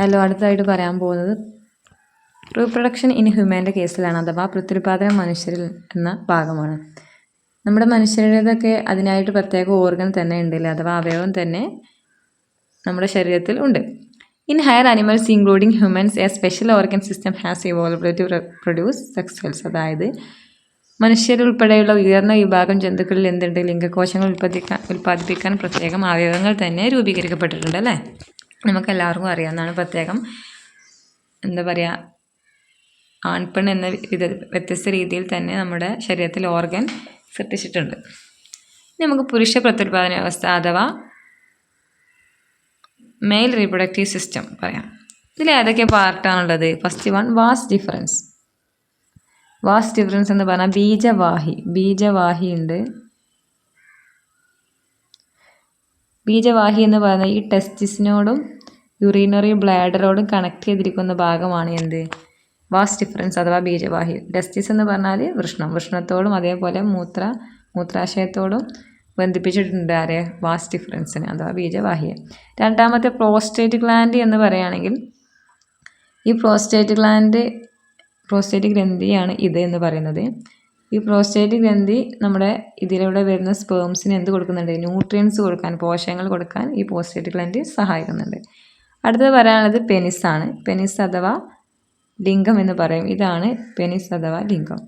Hello അടുത്തായിട്ട് പറയാൻ പോകുന്നത് റീപ്രൊഡക്ഷൻ ഇൻ ഹ്യൂമാന്റെ കേസിലാണ് അഥവാ പ്രത്യുൽപാദനം മനുഷ്യരിൽ എന്ന ഭാഗമാണ്. നമ്മുടെ മനുഷ്യരുടേതൊക്കെ അതിനായിട്ട് പ്രത്യേക ഓർഗൻ തന്നെ ഉണ്ടല്ലേ? അഥവാ അവയവം തന്നെ നമ്മുടെ ശരീരത്തിൽ ഉണ്ട്. In higher animals including humans a special organ system has evolve to produce sex അതായത് മനുഷ്യരുൾപ്പെടെയുള്ള ഉയർന്ന വിഭാഗം ജന്തുക്കളിൽ എന്തുണ്ട്? ലിംഗകോശങ്ങൾ ഉൽപ്പാദിക്കാൻ ഉൽപ്പാദിപ്പിക്കാൻ പ്രത്യേകം അവയവങ്ങൾ തന്നെ രൂപീകരിക്കപ്പെട്ടിട്ടുണ്ട് അല്ലേ? നമുക്ക് എല്ലാവർക്കും അറിയാവുന്നതാണ് പ്രത്യേകം. എന്താ പറയുക ആൺപെൺ എന്ന വിധ വ്യത്യസ്ത രീതിയിൽ തന്നെ നമ്മുടെ ശരീരത്തിൽ ഓർഗൻ സൃഷ്ടിച്ചിട്ടുണ്ട്. നമുക്ക് പുരുഷ പ്രത്യുൽപാദന വ്യവസ്ഥ അഥവാ മെയിൽ റീപ്രൊഡക്റ്റീവ് സിസ്റ്റം പറയാം. ഇതിൽ ഏതൊക്കെ പാർട്ടാണുള്ളത്? First one vas deferens vas deferens എന്ന് പറഞ്ഞാൽ ബീജവാഹി. ബീജവാഹി ഉണ്ട് ബീജവാഹി എന്ന് പറയുന്നത് ഈ ടെസ്റ്റിസിനോടും യുറീനറി ബ്ലാഡറോടും കണക്ട് ചെയ്തിരിക്കുന്ന ഭാഗമാണ് എന്ത്? വാസ് ഡിഫറൻസ് അഥവാ ബീജവാഹി. ടെസ്റ്റിസ് എന്ന് പറഞ്ഞാൽ വൃഷ്ണം. വൃഷ്ണത്തോടും അതേപോലെ മൂത്ര മൂത്രാശയത്തോടും ബന്ധിപ്പിച്ചിട്ടുണ്ട് ആരെ? വാസ് ഡിഫറൻസിന് അഥവാ ബീജവാഹിയെ. രണ്ടാമത്തെ പ്രോസ്റ്റേറ്റ് ഗ്ലാൻഡ് എന്ന് പറയുകയാണെങ്കിൽ ഈ പ്രോസ്റ്റേറ്റ് ഗ്ലാൻഡ് പ്രോസ്റ്റേറ്റ് ഗ്രന്ഥിയാണ് ഇത് എന്ന് പറയുന്നത്. ഈ പ്രോസ്റ്റേറ്റ് ഗ്രന്ഥി നമ്മുടെ ഇതിലൂടെ വരുന്ന സ്പേംസിന് എന്ത് കൊടുക്കുന്നുണ്ട്? ന്യൂട്രിയൻസ് കൊടുക്കാൻ പോഷകങ്ങൾ കൊടുക്കാൻ ഈ പ്രോസ്റ്റേറ്റ് ഗ്രന്ഥി സഹായിക്കുന്നുണ്ട്. അടുത്തത് പറയാനുള്ളത് പെനിസാണ് പെനിസ് അഥവാ ലിംഗം എന്ന് പറയും. ഇതാണ് പെനിസ് അഥവാ ലിംഗം.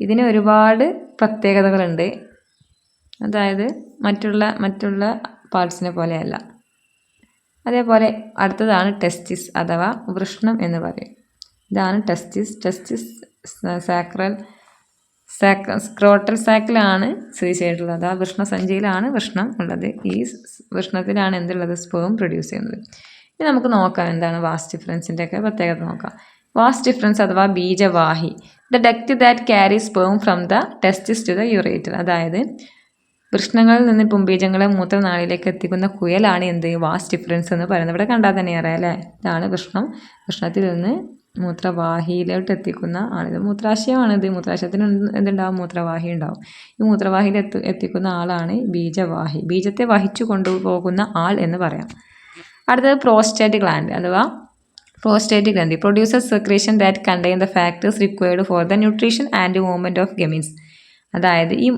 ഇതിന് ഒരുപാട് പ്രത്യേകതകളുണ്ട്. അതായത് മറ്റുള്ള മറ്റുള്ള പാർട്സിനെ പോലെയല്ല. അതേപോലെ അടുത്തതാണ് ടെസ്റ്റിസ് അഥവാ വൃഷ്ണം എന്ന് പറയും. ഇതാണ് ടെസ്റ്റിസ് ടെസ്റ്റിസ് സാക്രൽ സാക്ര സ്ക്രോട്ടൽ സാക്കിലാണ് സ്ഥിതി ചെയ്തിട്ടുള്ളത്. ആ വൃഷ്ണസഞ്ചിയിലാണ് വൃഷ്ണം ഉള്ളത്. ഈ വൃഷ്ണത്തിലാണ് എന്തുള്ളത്? സ്പേം പ്രൊഡ്യൂസ് ചെയ്യുന്നത്. ഇനി നമുക്ക് നോക്കാം എന്താണ് വാസ് ഡിഫറൻസിന്റെ ഒക്കെ പ്രത്യേകത നോക്കാം. വാസ് ഡിഫറൻസ് അഥവാ ബീജവാഹി. The duct that carry sperm from the testis to the ureter അതായത് വൃഷ്ണങ്ങളിൽ നിന്ന് പുംബീജങ്ങളെ മൂത്രനാളിലേക്ക് എത്തിക്കുന്ന കുയലാണ് എന്ത്? വാസ് ഡിഫറൻസ് എന്ന് പറയുന്നത്. ഇവിടെ കണ്ടാൽ തന്നെ അറിയാം അല്ലേ? ഇതാണ് വൃഷ്ണം. വൃഷ്ണത്തിൽ നിന്ന് മൂത്രവാഹിയിലോട്ട് എത്തിക്കുന്ന ആണിത് മൂത്രാശയമാണിത് മൂത്രാശയത്തിന് എന്തുണ്ടാവും? മൂത്രവാഹി ഉണ്ടാവും. ഈ മൂത്രവാഹിയിൽ എത്തി എത്തിക്കുന്ന ആളാണ് ബീജവാഹി. ബീജത്തെ വഹിച്ചു കൊണ്ടുപോകുന്ന ആൾ എന്ന് പറയാം. അടുത്തത് പ്രോസ്റ്റേറ്റ് ഗ്ലാൻഡ് അഥവാ പ്രോസ്റ്റേറ്റ് ഗ്രന്ഥി. Produces secretion that contain the factors required for the nutrition and movement of gametes അതായത് ഈ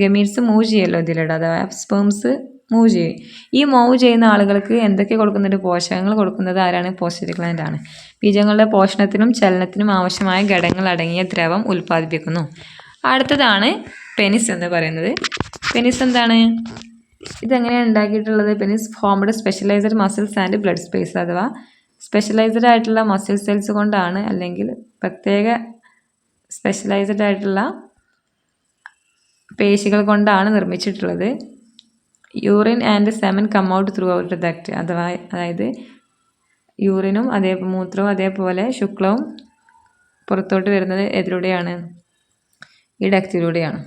ഗമീൻസ് മൂവ് ചെയ്യല്ലോ ഇതിലൂടെ അഥവാ സ്പേംസ് മൂവ് ചെയ്യും ഈ മൂവ് ചെയ്യുന്ന ആളുകൾക്ക് എന്തൊക്കെ കൊടുക്കുന്നുണ്ട്? പോഷകങ്ങൾ കൊടുക്കുന്നത് ആരാണ്? പോസ്റ്റേറ്റ് ഗ്ലാൻഡ് ആണ്. ബീജങ്ങളുടെ പോഷണത്തിനും ചലനത്തിനും ആവശ്യമായ ഘടകങ്ങൾ അടങ്ങിയ ദ്രവം ഉൽപ്പാദിപ്പിക്കുന്നു. അടുത്തതാണ് പെനിസ് എന്ന് പറയുന്നത്. പെനിസ് എന്താണ്? ഇതെങ്ങനെയാണ് ഉണ്ടാക്കിയിട്ടുള്ളത്? Penis formed specialised muscles and blood space അഥവാ സ്പെഷ്യലൈസ്ഡ് ആയിട്ടുള്ള മസിൽ സെൽസ് കൊണ്ടാണ് അല്ലെങ്കിൽ പ്രത്യേക സ്പെഷ്യലൈസ്ഡ് ആയിട്ടുള്ള പേശികൾ കൊണ്ടാണ് നിർമ്മിച്ചിട്ടുള്ളത്. Urine and semen come out through out duct അഥവാ അതായത് യൂറിനും അതേ മൂത്രവും അതേപോലെ ശുക്ലവും പുറത്തോട്ട് വരുന്നത് എതിലൂടെയാണ്. ഈ ഡക്റ്റിലൂടെയാണ്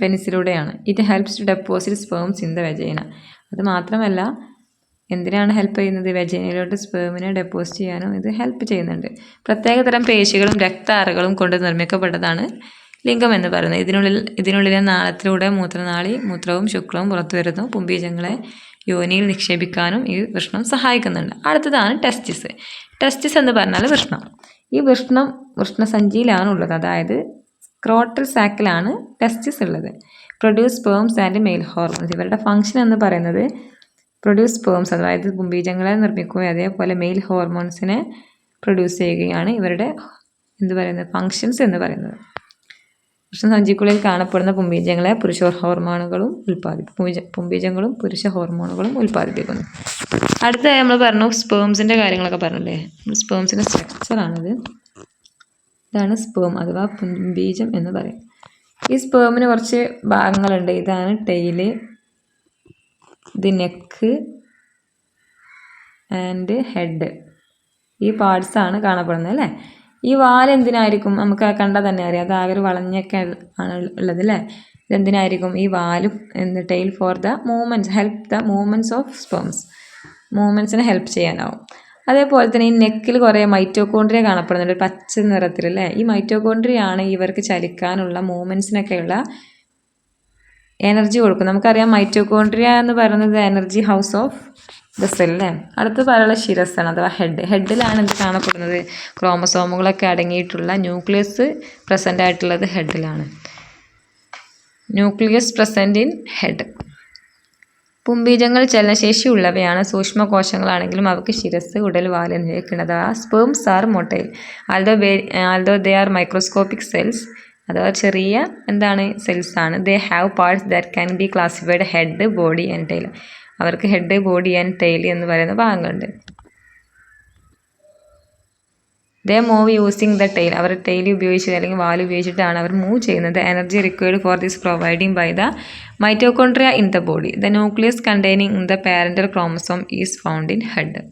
പെനിസിലൂടെയാണ് it helps to deposit sperms in the vagina അത് മാത്രമല്ല എന്തിനാണ് ഹെൽപ്പ് ചെയ്യുന്നത്? വെജൈനയിലോട്ട് സ്പേമിനെ ഡെപ്പോസിറ്റ് ചെയ്യാനും ഇത് ഹെൽപ്പ് ചെയ്യുന്നുണ്ട്. പ്രത്യേകതരം പേശികളും രക്താറുകളും കൊണ്ട് നിർമ്മിക്കപ്പെട്ടതാണ് ലിംഗം എന്ന് പറയുന്നത്. ഇതിനുള്ളിൽ ഇതിനുള്ളിലെ നാളത്തിലൂടെ മൂത്രനാളി മൂത്രവും ശുക്ലവും പുറത്തു വരുന്നു. പുംബീജങ്ങളെ യോനിയിൽ നിക്ഷേപിക്കാനും ഈ വൃഷ്ണം സഹായിക്കുന്നുണ്ട്. അടുത്തതാണ് ടെസ്റ്റിസ്. ടെസ്റ്റിസ് എന്ന് പറഞ്ഞാൽ വൃഷ്ണം. ഈ വൃഷ്ണം വൃഷ്ണസഞ്ചിയിലാണ് ഉള്ളത് അതായത് ക്രോട്ടൽ സാക്കിലാണ് ടെസ്റ്റിസ് ഉള്ളത്. Produce sperms and male hormones. ഇവരുടെ ഫംഗ്ഷൻ എന്ന് പറയുന്നത് പ്രൊഡ്യൂസ് സ്പേംസ് അതായത് പുംബീജങ്ങളെ നിർമ്മിക്കുകയും അതേപോലെ മെയിൽ ഹോർമോൺസിനെ പ്രൊഡ്യൂസ് ചെയ്യുകയാണ് ഇവരുടെ എന്ത് പറയുന്നത്? ഫങ്ഷൻസ് എന്ന് പറയുന്നത്. വൃഷ്ണസഞ്ചിക്കുള്ളിൽ കാണപ്പെടുന്ന പുംബീജങ്ങളെ പുരുഷ ഹോർമോണുകളും ഉൽപ്പാദിപ്പിക്കും പുംബീജങ്ങളും പുരുഷ ഹോർമോണുകളും ഉൽപ്പാദിപ്പിക്കുന്നു. അടുത്ത നമ്മൾ പറഞ്ഞു സ്പേംസിന്റെ കാര്യങ്ങളൊക്കെ പറഞ്ഞില്ലേ? സ്പേംസിന്റെ സ്ട്രക്ചറാണിത് ഇതാണ് സ്പേം അഥവാ പുംബീജം എന്ന് പറയും. ഈ സ്പേമിന് കുറച്ച് ഭാഗങ്ങളുണ്ട്. ഇതാണ് ടെയിൽ ഇത് നെക്ക് ആൻഡ് ഹെഡ് ഈ പാർട്സാണ് കാണപ്പെടുന്നത് അല്ലേ? ഈ വാൽ എന്തിനായിരിക്കും? നമുക്ക് കണ്ടാൽ തന്നെ അറിയാം. അത് ആകെ ഒരു വളഞ്ഞൊക്കെ ആണ് ഉള്ളത് അല്ലേ? ഇതെന്തിനായിരിക്കും ഈ വാലും എന്ത് tail for the movements help the movements of sperms മൂവ്മെന്റ്സിനെ help ചെയ്യാനാവും. അതേപോലെ തന്നെ ഈ നെക്കിൽ കുറേ മൈറ്റോകോൺഡ്രിയ കാണപ്പെടുന്നുണ്ട്. പച്ച നിറത്തിൽ അല്ലേ? ഈ മൈറ്റോകോൺഡ്രിയ ആണ് ഇവർക്ക് ചലിക്കാനുള്ള മൂവ്മെന്റ്സിനൊക്കെയുള്ള എനർജി കൊടുക്കും നമുക്കറിയാം മൈറ്റോകോൺഡ്രിയ എന്ന് പറയുന്നത് എനർജി ഹൗസ് ഓഫ് ദ അടുത്ത അടുത്ത് പറയാനുള്ള ശിരസ്സാണ് അഥവാ ഹെഡ്. ഹെഡിലാണ് എന്ത് കാണപ്പെടുന്നത്? ക്രോമസോമുകളൊക്കെ അടങ്ങിയിട്ടുള്ള ന്യൂക്ലിയസ് പ്രസന്റ് ആയിട്ടുള്ളത് ഹെഡിലാണ്. ന്യൂക്ലിയസ് പ്രസന്റ് ഇൻ ഹെഡ് പുംബീജങ്ങൾ ചലനശേഷി ചലനശേഷിയുള്ളവയാണ് സൂക്ഷ്മകോശങ്ങളാണെങ്കിലും അവർക്ക് ശിരസ് ഉടൽ വാൽ എന്നിവയ്ക്കുണ്ട് അഥവാ sperms are motile although we although they are microscopic cells അഥവാ ചെറിയ എന്താണ് സെൽസാണ് ആണ്. They have parts that can be classified head body and tail അവർക്ക് ഹെഡ് ബോഡി ആൻഡ് ടെയിൽ എന്ന് പറയുന്ന ഭാഗങ്ങളുണ്ട്. They move using the tail our tail ഉപയോഗിച്ച് അല്ലെങ്കിൽ വാൽ ഉപയോഗിച്ചിട്ടാണ് അവർ മൂവ് ചെയ്യുന്നത്. Energy required for this providing by the mitochondria in the body the nucleus containing the parental chromosome is found in head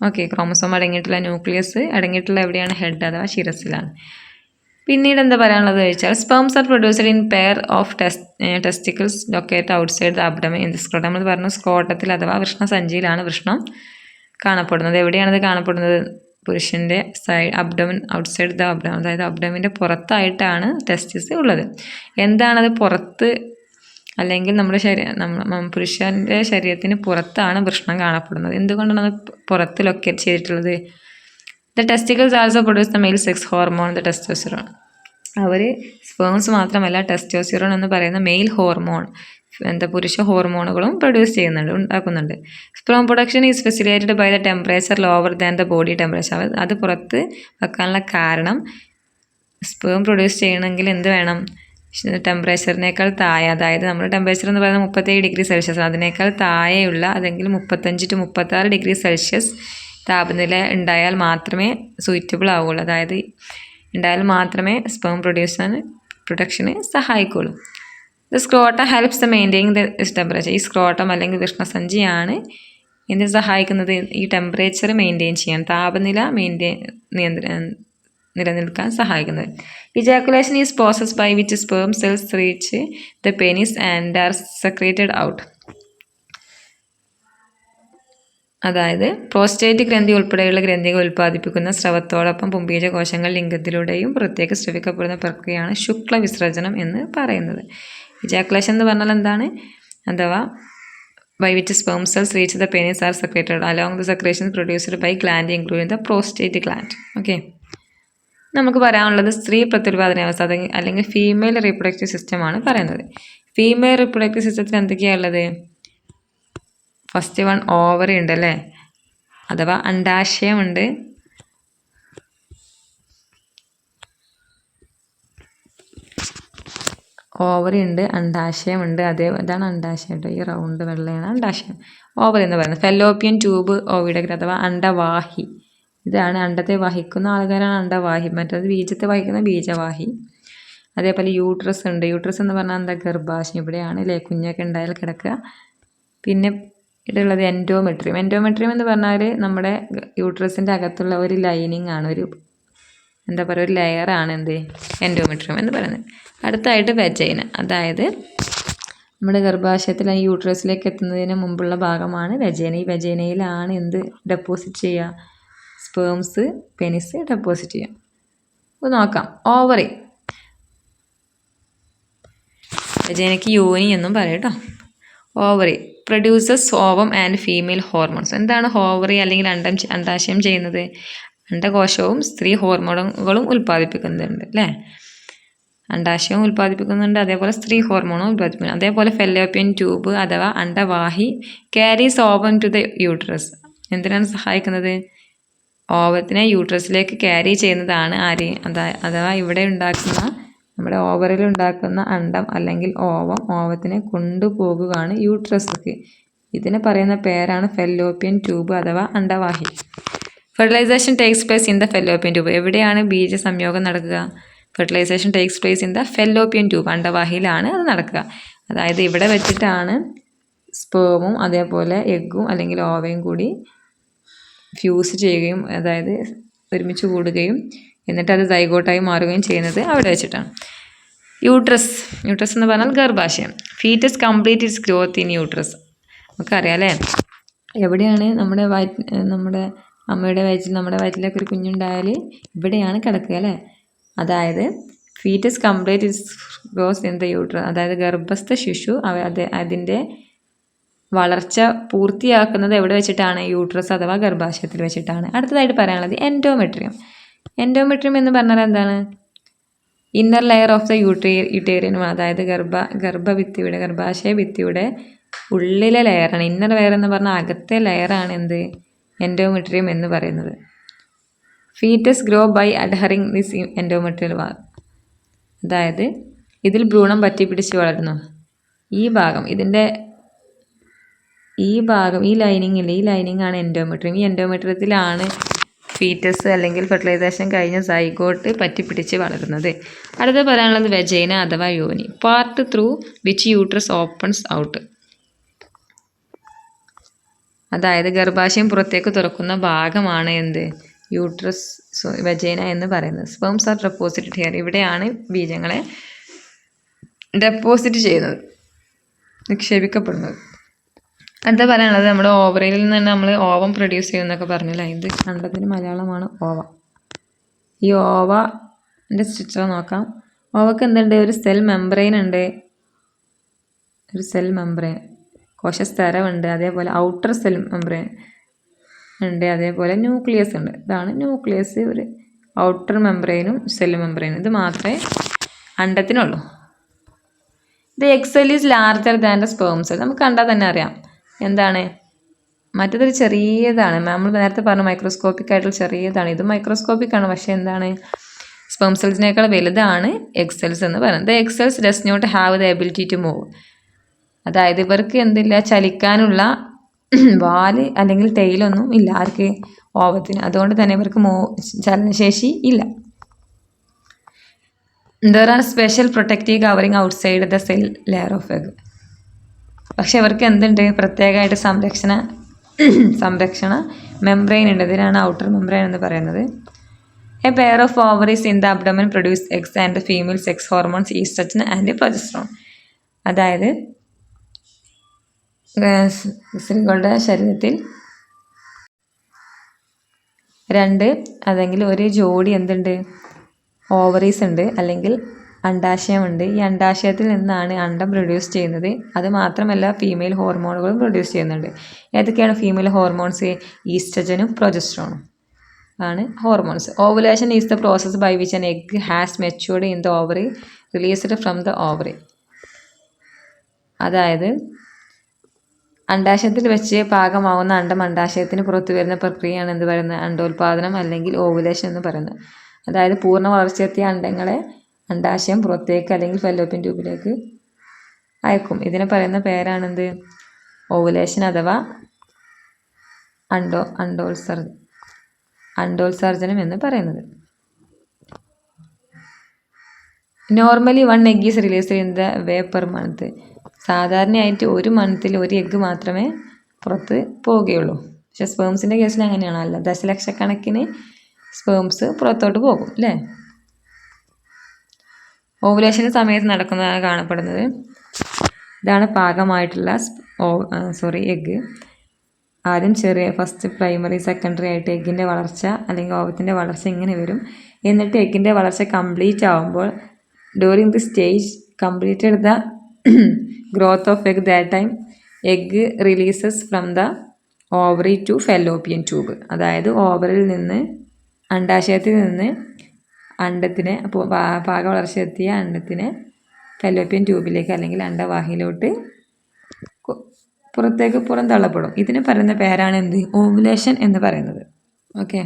okay chromosome അടങ്ങിയിട്ടുള്ള nucleus അടങ്ങിയിട്ടുള്ള എവിടെയാണ് head അഥവാ ശിരസിലാണ് പിന്നീട് എന്താ പറയാനുള്ളത് ചോദിച്ചാൽ sperms are produced in pair of test testicles locate outside the abdomen in the scrotum scrotum നമ്മൾ പറഞ്ഞു സ്കോട്ടത്തിൽ അഥവാ വൃഷ്ണസഞ്ചിയിലാണ് വൃഷ്ണം കാണപ്പെടുന്നത്. എവിടെയാണത് കാണപ്പെടുന്നത്? പുരുഷന്റെ side abdomen outside the abdomen അതായത് അബ്ഡമിന്റെ പുറത്തായിട്ടാണ് ടെസ്റ്റിസ് ഉള്ളത്. എന്താണത് പുറത്ത്? അല്ലെങ്കിൽ നമ്മുടെ ശരീരം പുരുഷന്റെ ശരീരത്തിന് പുറത്താണ് വൃഷ്ണം കാണപ്പെടുന്നത്. എന്തുകൊണ്ടാണ് അത് പുറത്ത് ലൊക്കേറ്റ് ചെയ്തിട്ടുള്ളത്? The testicles also produce the male sex hormone the testosterone our sperms മാത്രമല്ല ടെസ്റ്റോസിറോൺ എന്ന് പറയുന്ന മെയിൽ ഹോർമോൺ എന്താ പുരുഷ ഹോർമോണുകളും പ്രൊഡ്യൂസ് ചെയ്യുന്നുണ്ട് ഉണ്ടാക്കുന്നുണ്ട്. Sperm production is facilitated by the temperature lower than the body temperature അത് പുറത്ത് വെക്കാനുള്ള കാരണം സ്പേം പ്രൊഡ്യൂസ് ചെയ്യണമെങ്കിൽ എന്ത് വേണം? ടെമ്പറേച്ചറിനേക്കാൾ താഴെ അതായത് നമ്മുടെ ടെമ്പറേച്ചർ എന്ന് പറയുന്നത് മുപ്പത്തേഴ് ഡിഗ്രി സെൽഷ്യസ് അതിനേക്കാൾ താഴെയുള്ള അല്ലെങ്കിൽ മുപ്പത്തഞ്ച് ടു മുപ്പത്താറ് ഡിഗ്രി സെൽഷ്യസ് താപനില ഉണ്ടായാൽ മാത്രമേ സൂറ്റബിൾ ആവുകയുള്ളൂ. അതായത് ഉണ്ടായാൽ മാത്രമേ സ്പേം പ്രൊഡ്യൂസ് പ്രൊഡക്ഷന് സഹായിക്കുള്ളൂ the scrotum helps the maintain the temperature ഈ സ്ക്രോട്ടം അല്ലെങ്കിൽ കൃഷ്ണസഞ്ചിയാണ് ഇതിനെ സഹായിക്കുന്നത്. ഈ ടെമ്പറേച്ചർ മെയിന്റെയിൻ ചെയ്യാൻ താപനില മെയിന്റെയിൻ നിയന്ത്ര നിലനിൽക്കാൻ സഹായിക്കുന്നത്. Ejaculation is process by which sperm cells reach the penis and are secreted out അതായത് പ്രോസ്റ്റേറ്റ് ഗ്രന്ഥി ഉൾപ്പെടെയുള്ള ഗ്രന്ഥികൾ ഉൽപ്പാദിപ്പിക്കുന്ന സ്രവത്തോടൊപ്പം പുംബീജ കോശങ്ങൾ ലിംഗത്തിലൂടെയും പുറത്തേക്ക് സ്രവിക്കപ്പെടുന്ന പ്രക്രിയയാണ് ശുക്ല വിസർജനം എന്ന് പറയുന്നത്. ഇജാക്കുലേഷൻ എന്ന് പറഞ്ഞാൽ എന്താണ്? അഥവാ by which sperm cells reach the penis are secreted along the secretion produced by gland including the prostate gland okay നമുക്ക് പറയാനുള്ളത് സ്ത്രീ പ്രത്യുൽപാദന അവസ്ഥ അല്ലെങ്കിൽ ഫീമെയിൽ റീപ്രൊഡക്റ്റീവ് സിസ്റ്റമാണ് പറയുന്നത്. ഫീമെയിൽ റീപ്രൊഡക്റ്റീവ് സിസ്റ്റത്തിൽ എന്തൊക്കെയാണ് ഉള്ളത്? ഫസ്റ്റ് വൺ ഓവറി ഉണ്ട് അല്ലേ? അഥവാ അണ്ടാശയമുണ്ട്. ഓവറി ഉണ്ട് അണ്ടാശയമുണ്ട്. അതേ ഇതാണ് അണ്ടാശയം കേട്ടോ. ഈ റൗണ്ട് വെള്ളയാണ് അണ്ടാശയം. ഓവറി എന്ന് പറയുന്നത്. ഫെലോപ്പിയൻ ട്യൂബ് ഓവിഡഗ്ര അഥവാ അണ്ടവാഹി ഇതാണ് അണ്ടത്തെ വഹിക്കുന്ന ആൾക്കാരാണ് അണ്ടവാഹി മറ്റേത് ബീജത്തെ വഹിക്കുന്ന ബീജവാഹി. അതേപോലെ യൂട്രസ് ഉണ്ട്. യൂട്രസ് എന്ന് പറഞ്ഞാൽ എന്താ? ഗർഭാശയം ഇവിടെയാണ് അല്ലേ? കുഞ്ഞൊക്കെ ഉണ്ടായാൽ കിടക്കുക. പിന്നെ ഇവിടെയുള്ളത് എൻഡോമെട്രിയം എൻഡോമെട്രിയം എന്ന് പറഞ്ഞാൽ നമ്മുടെ യൂട്രസിന്റെ അകത്തുള്ള ഒരു ലൈനിങ് ആണ് ഒരു എന്താ പറയുക ഒരു ലെയറാണ് എന്ത്? എൻഡോമെട്രിയം എന്ന് പറയുന്നത്. അടുത്തായിട്ട് വെജൈന അതായത് നമ്മുടെ ഗർഭാശയത്തിൽ ഈ യൂട്രസിലേക്ക് എത്തുന്നതിന് മുമ്പുള്ള ഭാഗമാണ് വെജൈന ഈ വെജൈനയിലാണ് എന്ത് ഡെപ്പോസിറ്റ് ചെയ്യുക? സ്പേംസ് പെനിസ് ഡെപ്പോസിറ്റ് ചെയ്യുക. അപ്പോൾ നോക്കാം. ഓവറി വെജൈനയ്ക്ക് യോനി എന്നും പറയും കേട്ടോ. Ovary produces ovum and female hormones എന്താണ് ഹോവറി അല്ലെങ്കിൽ അണ്ടം അണ്ടാശയം ചെയ്യുന്നത്? അണ്ടകോശവും സ്ത്രീ ഹോർമോണുകളും ഉൽപ്പാദിപ്പിക്കുന്നുണ്ട് അല്ലേ? അണ്ടാശയവും ഉൽപ്പാദിപ്പിക്കുന്നുണ്ട് അതേപോലെ സ്ത്രീ ഹോർമോണും ഉൽപ്പാദിപ്പിക്കുന്നു അതേപോലെ ഫെല്ലോപ്യൻ ട്യൂബ് അഥവാ അണ്ടവാഹി carries ovum to the uterus എന്തിനാണ് സഹായിക്കുന്നത്? ഓവത്തിനെ യൂട്രസിലേക്ക് ക്യാരി ചെയ്യുന്നതാണ് ആര്? അഥവാ ഇവിടെ ഉണ്ടാക്കുന്ന നമ്മുടെ ഓവറിൽ ഉണ്ടാക്കുന്ന അണ്ടം അല്ലെങ്കിൽ ഓവം ഓവത്തിനെ കൊണ്ടുപോകുകയാണ് യൂട്രസിലേക്ക് ഇതിന് പറയുന്ന പേരാണ് ഫെല്ലോപ്യൻ ട്യൂബ് അഥവാ അണ്ടവാഹി. Fertilisation takes place in the fallopian tube എവിടെയാണ് ബീജ സംയോഗം നടക്കുക? Fertilisation takes place in the fallopian tube അണ്ടവാഹിയിലാണ് അത് നടക്കുക. അതായത് ഇവിടെ വെച്ചിട്ടാണ് സ്പേമും അതേപോലെ എഗ്ഗും അല്ലെങ്കിൽ ഓവയും കൂടി ഫ്യൂസ് ചെയ്യുകയും അതായത് ഒരുമിച്ച് കൂടുകയും എന്നിട്ട് അത് സൈഗോട്ടായി മാറുകയും ചെയ്യുന്നത് അവിടെ വെച്ചിട്ടാണ്. യൂട്രസ് യൂട്രസ് എന്ന് പറഞ്ഞാൽ ഗർഭാശയം. Foetus complete its growth in uterus നമുക്കറിയാം അല്ലേ എവിടെയാണ് നമ്മുടെ വയറ്റ് നമ്മുടെ അമ്മയുടെ വയറ്റിൽ നമ്മുടെ വയറ്റിലൊക്കെ ഒരു കുഞ്ഞുണ്ടായാൽ ഇവിടെയാണ് കിടക്കുക അല്ലേ? അതായത് foetus complete its grows in the uterus അതായത് ഗർഭസ്ഥ ശിശു അവ അത് അതിന്റെ വളർച്ച പൂർത്തിയാക്കുന്നത് എവിടെ വെച്ചിട്ടാണ്? യൂട്രസ് അഥവാ ഗർഭാശയത്തിൽ വെച്ചിട്ടാണ്. അടുത്തതായിട്ട് പറയാനുള്ളത് എൻഡോമെട്രിയം എൻഡോമെട്രിയം എന്ന് പറഞ്ഞാൽ എന്താണ്? Inner layer of the uteri യൂട്ടേറിയനും അതായത് ഗർഭ ഗർഭഭിത്തിയുടെ ഗർഭാശയ ഭിത്തിയുടെ ഉള്ളിലെ ലെയറാണ് ഇന്നർ ലെയർ എന്ന് പറഞ്ഞാൽ അകത്തെ ലെയറാണ് എന്ത്? എൻഡോമെട്രിയം എന്ന് പറയുന്നത്. Foetus grow by adhering this endometrial wall അതായത് ഇതിൽ ഭ്രൂണം പറ്റി പിടിച്ച് വളരുന്നു. ഈ ഭാഗം ഇതിന്റെ ഈ ഭാഗം ഈ ലൈനിങ്ങിൽ ഈ ലൈനിങ് ആണ് എൻഡോമെട്രിയം ഈ എൻഡോമെട്രിയത്തിലാണ് ഫീറ്റസ് അല്ലെങ്കിൽ ഫെർട്ടിലൈസേഷൻ കഴിഞ്ഞ സൈഗോട്ട് പറ്റി പിടിച്ച് വളരുന്നത്. അടുത്ത പറയാനുള്ളത് വെജൈന അഥവാ യോനി. Part through which uterus opens out അതായത് ഗർഭാശയം പുറത്തേക്ക് തുറക്കുന്ന ഭാഗമാണ് എന്ത്? യൂട്രസ് വെജൈന എന്ന് പറയുന്നത്. സ്പേംസ് ആർ ഡെപ്പോസിറ്റ് ഹിയർ ഇവിടെയാണ് ബീജങ്ങളെ ഡെപ്പോസിറ്റ് ചെയ്യുന്നത്. നിക്ഷേപിക്കപ്പെടുന്നത്. അടുത്ത പറയാനുള്ളത്? നമ്മുടെ ഓവറയിൽ നിന്ന് തന്നെ നമ്മൾ ഓവം പ്രൊഡ്യൂസ് ചെയ്യുമെന്നൊക്കെ പറഞ്ഞില്ല? ഇത് കണ്ടതിന് മലയാളമാണ് ഓവ. ഈ ഓവന്റെ സ്ട്രക്ചർ നോക്കാം. ഓവക്ക് എന്തുണ്ട്? ഒരു സെൽ മെംബ്രെയിൻ ഉണ്ട്. ഒരു സെൽ മെംബ്രെയിൻ കോശസ്തരമുണ്ട് അതേപോലെ ഔട്ടർ സെൽ മെംബ്രെയിൻ ഉണ്ട്. അതേപോലെ ന്യൂക്ലിയസ് ഉണ്ട്. ഇതാണ് ന്യൂക്ലിയസ് ഒരു ഔട്ടർ മെംബ്രെയിനും സെൽ മെംബ്രെയിനും ഇത് മാത്രമേ അണ്ടത്തിനുള്ളൂ. The egg cell is larger than the sperms നമുക്ക് കണ്ടാൽ തന്നെ അറിയാം. എന്താണ്? മറ്റതൊരു ചെറിയതാണ്. നമ്മൾ നേരത്തെ പറഞ്ഞ മൈക്രോസ്കോപ്പിക് ആയിട്ടുള്ള ചെറിയതാണ്. ഇത് മൈക്രോസ്കോപ്പിക് ആണ് പക്ഷേ എന്താണ്? സ്പേം സെൽസിനേക്കാൾ വലുതാണ് എക്സെൽസ് എന്ന് പറയുന്നത്. The egg cells does not have the ability to move അതായത് ഇവർക്ക് എന്തില്ല? ചലിക്കാനുള്ള വാൽ അല്ലെങ്കിൽ ടെയിലൊന്നും ഇല്ല. ആർക്ക്? ഓവത്തിന്. അതുകൊണ്ട് തന്നെ ഇവർക്ക് മോ ചലനശേഷി ഇല്ല. There are special protective covering outside the cell layer of egg പക്ഷെ ഇവർക്ക് എന്തുണ്ട്? പ്രത്യേകമായിട്ട് സംരക്ഷണ സംരക്ഷണ മെംബ്രെയിൻ ഉണ്ട്. ഇതിനാണ് ഔട്ടർ മെംബ്രെയിൻ എന്ന് പറയുന്നത്. A pair of ovaries in the abdomen produce eggs and female sex hormones oestrogen and progesterone അതായത് സ്ത്രീകളുടെ ശരീരത്തിൽ രണ്ട് അതെങ്കിൽ ഒരു ജോഡി എന്തുണ്ട്? ഓവറീസ് ഉണ്ട്. അല്ലെങ്കിൽ അണ്ടാശയമുണ്ട് ഈ അണ്ടാശയത്തിൽ നിന്നാണ് അണ്ടം പ്രൊഡ്യൂസ് ചെയ്യുന്നത്. അത് മാത്രമല്ല ഫീമെയിൽ ഹോർമോണുകളും പ്രൊഡ്യൂസ് ചെയ്യുന്നുണ്ട്. ഏതൊക്കെയാണ് ഫീമെയിൽ ഹോർമോൺസ് ഈസ്ട്രജനും പ്രൊജസ്ട്രോണും ആണ് hormones ovulation is the process by which an egg has matured in the ovary released from the ovary അതായത് അണ്ടാശയത്തിൽ വെച്ച് പാകമാവുന്ന അണ്ടം അണ്ടാശയത്തിന് പുറത്തു വരുന്ന പ്രക്രിയയാണ് എന്ത് പറയുന്നത്? അണ്ടോൽപാദനം അല്ലെങ്കിൽ ഓവുലേഷൻ എന്ന് പറയുന്നത്. അതായത് പൂർണ വളർച്ചയെത്തിയ അണ്ടങ്ങളെ അണ്ടാശയം പുറത്തേക്ക് അല്ലെങ്കിൽ ഫെല്ലോപ്പിൻ ട്യൂബിലേക്ക് അയക്കും. ഇതിനെ പറയുന്ന പേരാണെന്ത്? ഓവുലേഷൻ അഥവാ അണ്ടോ അണ്ടോൾസർ അണ്ടോത്സർജനം എന്ന് പറയുന്നത്. Normally one egg is release in way per month സാധാരണയായിട്ട് ഒരു മന്തിൽ ഒരു എഗ്ഗ് മാത്രമേ പുറത്ത് പോവുകയുള്ളൂ. പക്ഷെ സ്പേംസിന്റെ കേസിൽ അങ്ങനെയാണല്ലോ ദശലക്ഷക്കണക്കിന് സ്പേംസ് പുറത്തോട്ട് പോകും അല്ലേ? ഓവുലേഷന്റെ സമയത്ത് നടക്കുന്നതാണ് കാണപ്പെടുന്നത്. ഇതാണ് പാകമായിട്ടുള്ള സോറി എഗ്ഗ്. ആദ്യം ചെറിയ ഫസ്റ്റ് പ്രൈമറി സെക്കൻഡറി ആയിട്ട് എഗ്ഗിന്റെ വളർച്ച അല്ലെങ്കിൽ ഓവത്തിന്റെ വളർച്ച ഇങ്ങനെ വരും. എന്നിട്ട് എഗ്ഗിന്റെ വളർച്ച കംപ്ലീറ്റ് ആവുമ്പോൾ during the stage completed the growth of egg that time egg releases from the ovary to fallopian tube അതായത് ഓവറിൽ നിന്ന് അണ്ടാശയത്തിൽ നിന്ന് അണ്ടത്തിനെ പാക വളർച്ച എത്തിയ അണ്ടത്തിനെ ഫെലോപ്പിയൻ ട്യൂബിലേക്ക് അല്ലെങ്കിൽ അണ്ടവാഹിയിലോട്ട് പുറത്തേക്ക് പുറന്തള്ളപ്പെടും ഇതിന് പറയുന്ന പേരാണ് എന്ത്? ഓവുലേഷൻ എന്ന് പറയുന്നത്. ഓക്കെ?